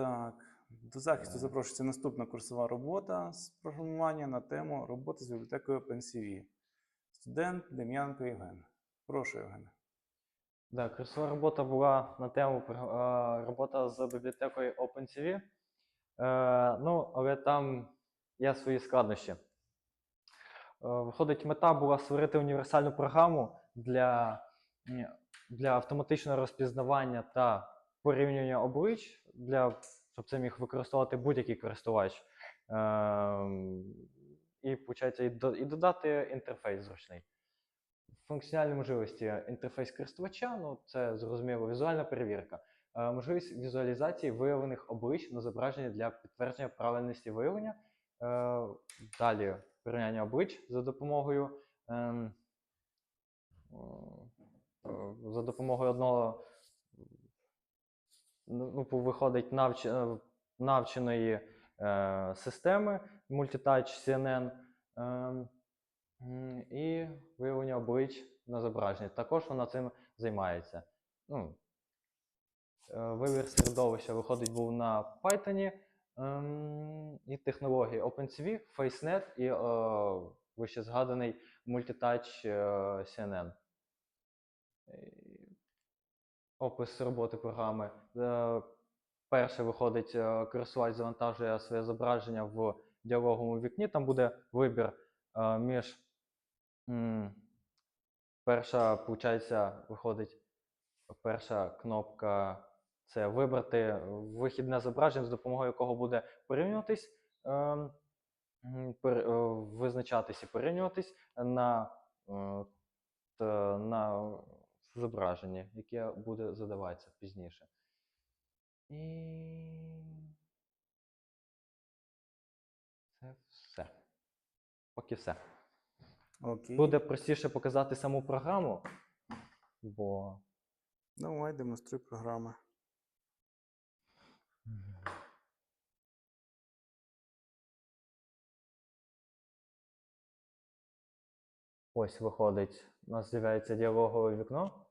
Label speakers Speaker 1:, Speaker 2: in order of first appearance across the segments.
Speaker 1: Так, до захисту запрошується наступна курсова робота з програмування на тему роботи з бібліотекою OpenCV. Студент Дем'янко Євген. Прошу, Євгене.
Speaker 2: Да, курсова робота була на тему е, робота з бібліотекою OpenCV. Е, ну, але там є свої складнощі. Е, Виходить, мета була створити універсальну програму для, для автоматичного розпізнавання та порівняння облич, для, щоб це міг використовувати будь-який користувач. Е, і, виходить, і, до- і додати інтерфейс зручний. Функціональні можливості інтерфейс користувача, ну це зрозуміло, візуальна перевірка. Е, можливість візуалізації виявлених облич на зображенні для підтвердження правильності виявлення. Е, далі порівняння облич за допомогою. ем, за допомогою одного ну, ну, виходить навч, е, навченої е, системи Multitouch CNN. ем, М, І виявлення облич на зображенні. Також вона цим займається. Ну, е, вибір середовища виходить був на Python ем, і технології OpenCV, FaceNet і е, вище згаданий Multitouch е, CNN. Опис роботи програми. Е, Перше виходить, е, користувач завантажує своє зображення в діалоговому вікні. Там буде вибір е, між перша, виходить, виходить перша кнопка це вибрати вихідне зображення, з допомогою якого буде порівнюватись, визначатись і порівнюватись на, на зображенні, яке буде задаватися пізніше. І це все. Поки все.
Speaker 1: Окей.
Speaker 2: Буде простіше показати саму програму, бо
Speaker 1: Давай, демонструй програми.
Speaker 2: ось виходить, у нас з'являється діалогове вікно.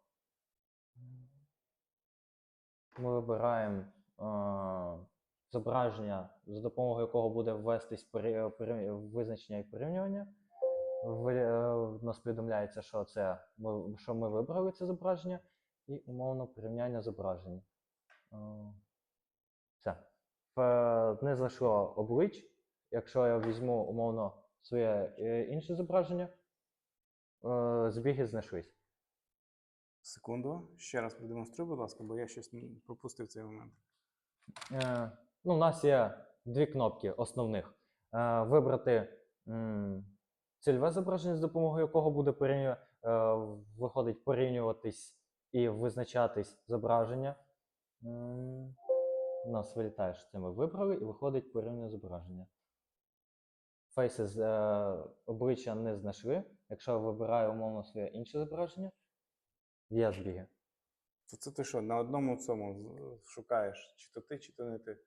Speaker 2: Ми вибираємо е, зображення, за допомогою якого буде ввестись порі- порі- визначення і порівнювання. Ви- е, нас повідомляється, що це ми, що ми вибрали це зображення, і умовно порівняння зображень. Е, Все. Е, Не зайшло облич. Якщо я візьму умовно своє е, інше зображення, е, збіги знайшлись.
Speaker 1: Секунду. Ще раз продемонструй, будь ласка, бо я щось пропустив цей момент.
Speaker 2: Е, ну, у нас є дві кнопки основних. Е, вибрати м, цільове зображення, з допомогою якого буде порівню, е, виходить порівнюватись і визначатись зображення. М, у нас вилітає, що це ми вибрали, і виходить порівнювання зображення. Faces е, обличчя не знайшли. Якщо я вибираю умовно своє інше зображення, є збіги.
Speaker 1: То це ти що, на одному цьому шукаєш, чи то ти, чи то не ти.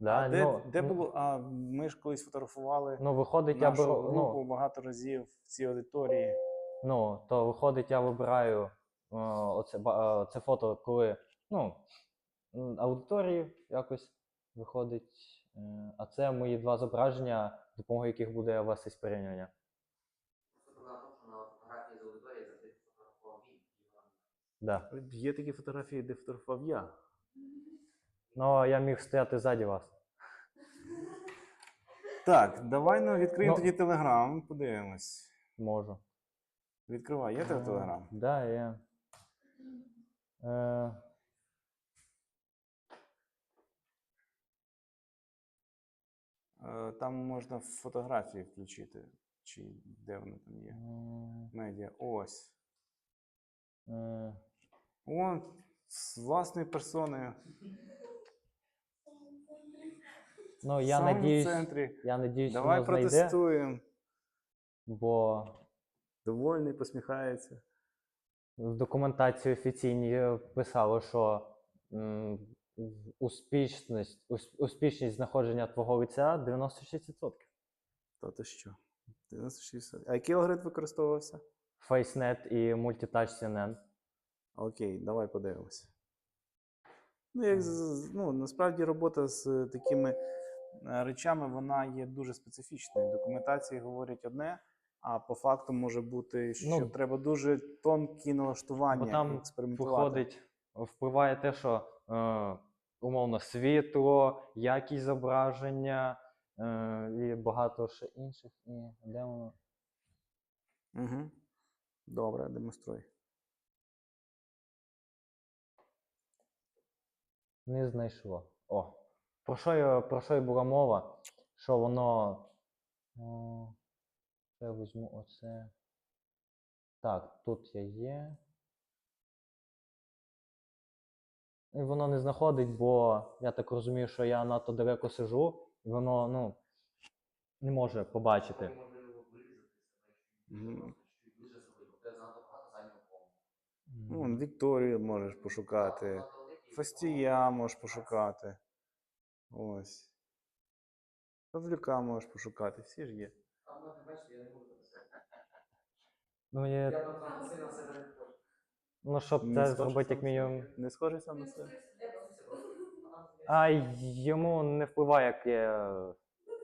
Speaker 2: Да,
Speaker 1: а де,
Speaker 2: ну,
Speaker 1: де
Speaker 2: ну,
Speaker 1: було? А ми ж колись фотографували
Speaker 2: Ну, виходить, я
Speaker 1: нашу
Speaker 2: беру.
Speaker 1: групу
Speaker 2: Ну,
Speaker 1: багато разів в цій аудиторії.
Speaker 2: Ну, то виходить, я вибираю е, оце, ба- е, це фото, коли ну, аудиторії якось виходить. е, А це мої два зображення, допомогою яких буде вестись порівняння.
Speaker 3: Це проблема в тому, що на фотографії з аудиторії завжди фотографував він. його
Speaker 2: Да.
Speaker 1: Є такі фотографії, де фотографував я.
Speaker 2: Ну, я міг стояти ззаді вас.
Speaker 1: Так, давай ну, відкриємо
Speaker 2: Ну.
Speaker 1: тоді Телеграм, подивимось.
Speaker 2: Можу.
Speaker 1: Відкривай, є тебе Телеграм?
Speaker 2: Так, да, є. Е,
Speaker 1: Е, Там можна фотографії включити. Чи де вони там є?
Speaker 2: м,
Speaker 1: Медіа. Ось.
Speaker 2: е,
Speaker 1: О, з власною персоною.
Speaker 2: ну, я
Speaker 1: Сам
Speaker 2: надіюсь,
Speaker 1: в центрі.
Speaker 2: я надіюсь,
Speaker 1: Давай
Speaker 2: воно знайде,
Speaker 1: протестуємо.
Speaker 2: бо
Speaker 1: Довольний, посміхається.
Speaker 2: В документації офіційній е, писало, що м, успішність, ус- успішність знаходження твого лиця 96%.
Speaker 1: Та ти що? 96. А який алгоритм використовувався?
Speaker 2: FaceNet і Multitouch CNN.
Speaker 1: Окей, давай подивимося. Ну, як, ну, насправді робота з такими е, речами вона є дуже специфічною. Документації говорять одне, а по факту може бути, що
Speaker 2: Ну,
Speaker 1: треба дуже тонкі налаштування
Speaker 2: Бо там
Speaker 1: експериментувати.
Speaker 2: виходить, впливає те, що е, умовно світло, якість зображення е, і багато ще інших. І?
Speaker 1: Угу. Добре, демонструй.
Speaker 2: Не знайшло. О. Про що, я- про що й була мова? Що воно. О, я візьму оце. Так, тут я є. І воно не знаходить, бо я так розумію, що я надто далеко сижу, і воно, ну, не може побачити.
Speaker 1: Ну, Вікторію можеш пошукати. Фастія можеш пошукати. Ось. Павлюка можеш пошукати, всі ж є.
Speaker 3: А ви бачите, я не можу написати.
Speaker 2: Ну, є,
Speaker 3: Я там там сильно себе не хочу.
Speaker 2: ну щоб
Speaker 1: Не
Speaker 2: це зробити як мінімум.
Speaker 1: Не схожий сам на себе?
Speaker 3: А там
Speaker 2: йому не впливає, як я.
Speaker 4: Ну?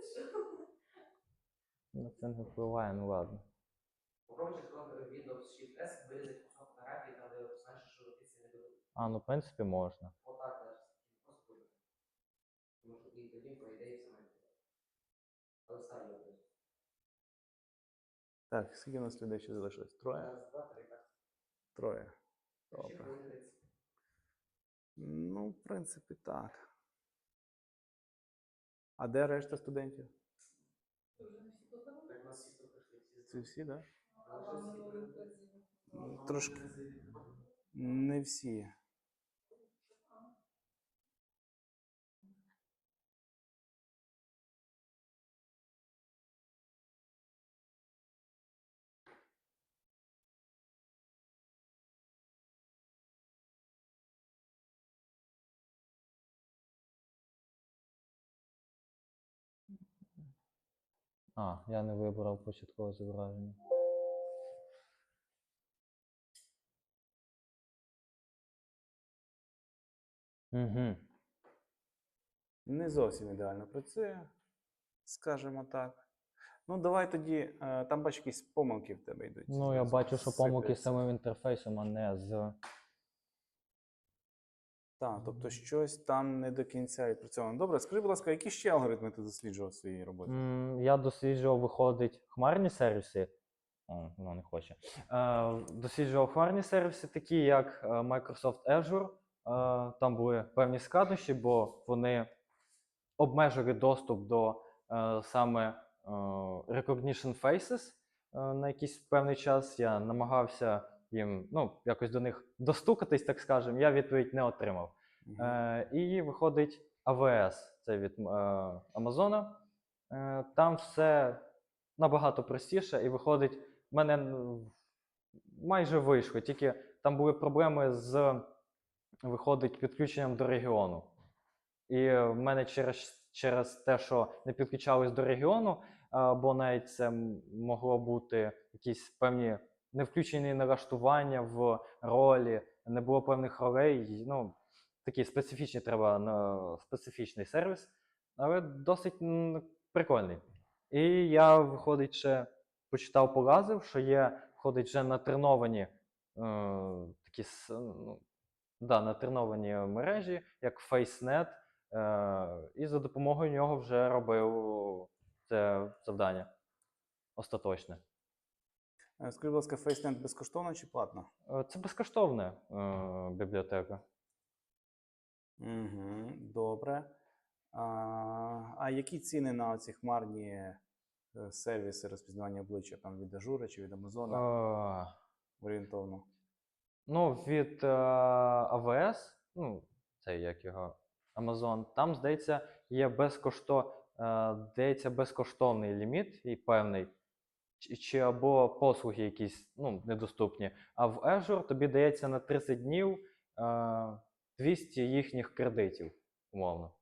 Speaker 2: Ну, це не впливає, ну ладно.
Speaker 3: Попробуйте коли відео з Shift S вирізати кусок фотографії, там де знаєш, що робиться не буде.
Speaker 2: А, ну в принципі можна.
Speaker 3: Отак даже. Просто буде. Тому що і тоді, по ідеї, все має бути. Але ставлю я.
Speaker 1: Так, скільки у нас людей ще залишилось? Троє?
Speaker 3: Раз, два, три, так.
Speaker 1: Троє.
Speaker 3: Ще
Speaker 1: Добре.
Speaker 3: хвилин 30.
Speaker 1: Ну, в принципі, так. А де решта студентів?
Speaker 3: Так нас всі всі
Speaker 1: Це всі, так? Трошки. Не всі.
Speaker 2: А, я не вибрав початкове зображення. Угу.
Speaker 1: Не зовсім ідеально працює, скажімо так. Ну, давай тоді, е, там бачу, якісь помилки в тебе йдуть.
Speaker 2: Ну, я бачу, що помилки з самим інтерфейсом, а не з.
Speaker 1: Так, тобто щось там не до кінця відпрацьовано. Добре, скажи, будь ласка, які ще алгоритми ти досліджував в своїй роботі?
Speaker 2: М, Я досліджував, виходить, хмарні сервіси. О, воно не хоче. Е, досліджував хмарні сервіси, такі як е, Microsoft Azure. Е, там були певні складнощі, бо вони обмежили доступ до е, саме е, Recognition Faces е, на якийсь певний час. Я намагався їм ну, якось до них достукатись, так скажемо. Я відповідь не отримав.
Speaker 1: Мгм.
Speaker 2: Е, і виходить AWS, це від е, Амазона. Е, там все набагато простіше, і виходить, в мене майже вийшло. Тільки там були проблеми з виходить підключенням до регіону. І в мене через, через те, що не підключались до регіону, або навіть це могло бути якісь певні не включені налаштування в ролі, не було певних ролей. Ну, такий специфічний треба на специфічний сервіс, але досить прикольний. І я, виходить, ще почитав полазив, що є, виходить, вже натреновані е, такі ну, да, натреновані мережі, як FaceNet, е, і за допомогою нього вже робив це завдання остаточне.
Speaker 1: Е, Скажи, будь ласка, FaceNet безкоштовно чи платно?
Speaker 2: Е, Це безкоштовна е, бібліотека.
Speaker 1: Угу, добре. А, а які ціни на ці хмарні е, сервіси розпізнавання обличчя там від Ажура чи від Амазона
Speaker 2: Е,
Speaker 1: орієнтовно?
Speaker 2: Ну, від е, AWS, ну, це як його Amazon, там, здається, є безкошто, е, здається, безкоштовний ліміт і певний, чи, або послуги якісь ну, недоступні. А в Azure тобі дається на 30 днів е, 200 їхніх кредитів, умовно.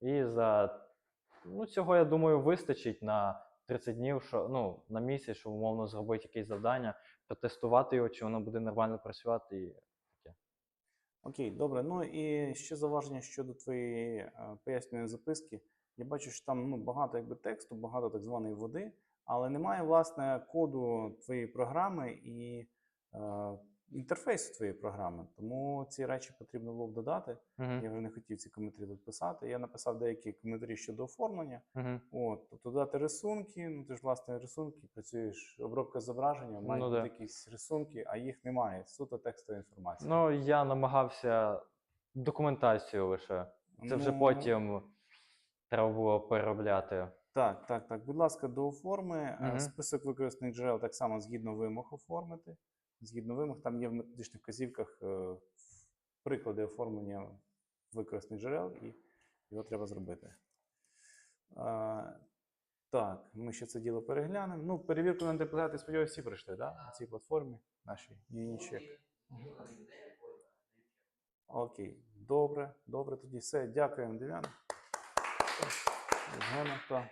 Speaker 2: І за ну, цього, я думаю, вистачить на 30 днів, що, ну, на місяць, щоб умовно зробити якесь завдання, протестувати його, чи воно буде нормально працювати. І...
Speaker 1: Окей, добре. Ну і ще зауваження щодо твоєї е, пояснювальної записки. Я бачу, що там ну, багато якби тексту, багато так званої води, але немає власне коду твоєї програми і е, інтерфейсу твоєї програми. Тому ці речі потрібно було б додати.
Speaker 2: Угу.
Speaker 1: Я вже не хотів ці коментарі тут писати. Я написав деякі коментарі щодо оформлення.
Speaker 2: Угу.
Speaker 1: От, тобто додати рисунки, ну ти ж власне рисунки, працюєш, обробка зображення, мають
Speaker 2: Ну, да.
Speaker 1: якісь рисунки, а їх немає. Суто текстова інформація.
Speaker 2: Ну, я намагався документацію лише. Це вже
Speaker 1: Ну,
Speaker 2: потім треба було переробляти.
Speaker 1: Так, так, так. Будь ласка, до оформи. Е,
Speaker 2: Мгм.
Speaker 1: Список використаних джерел так само згідно вимог оформити. Згідно вимог, там є в методичних вказівках е, приклади оформлення використаних джерел, і його треба зробити. Е, Так, ми ще це діло переглянемо. Ну, перевірку на інтерпретацію, сподіваюся, всі пройшли, да? на цій платформі нашій Unicheck. Окей, добре, добре, тоді все. Дякуємо, Дев'яна. Згодом.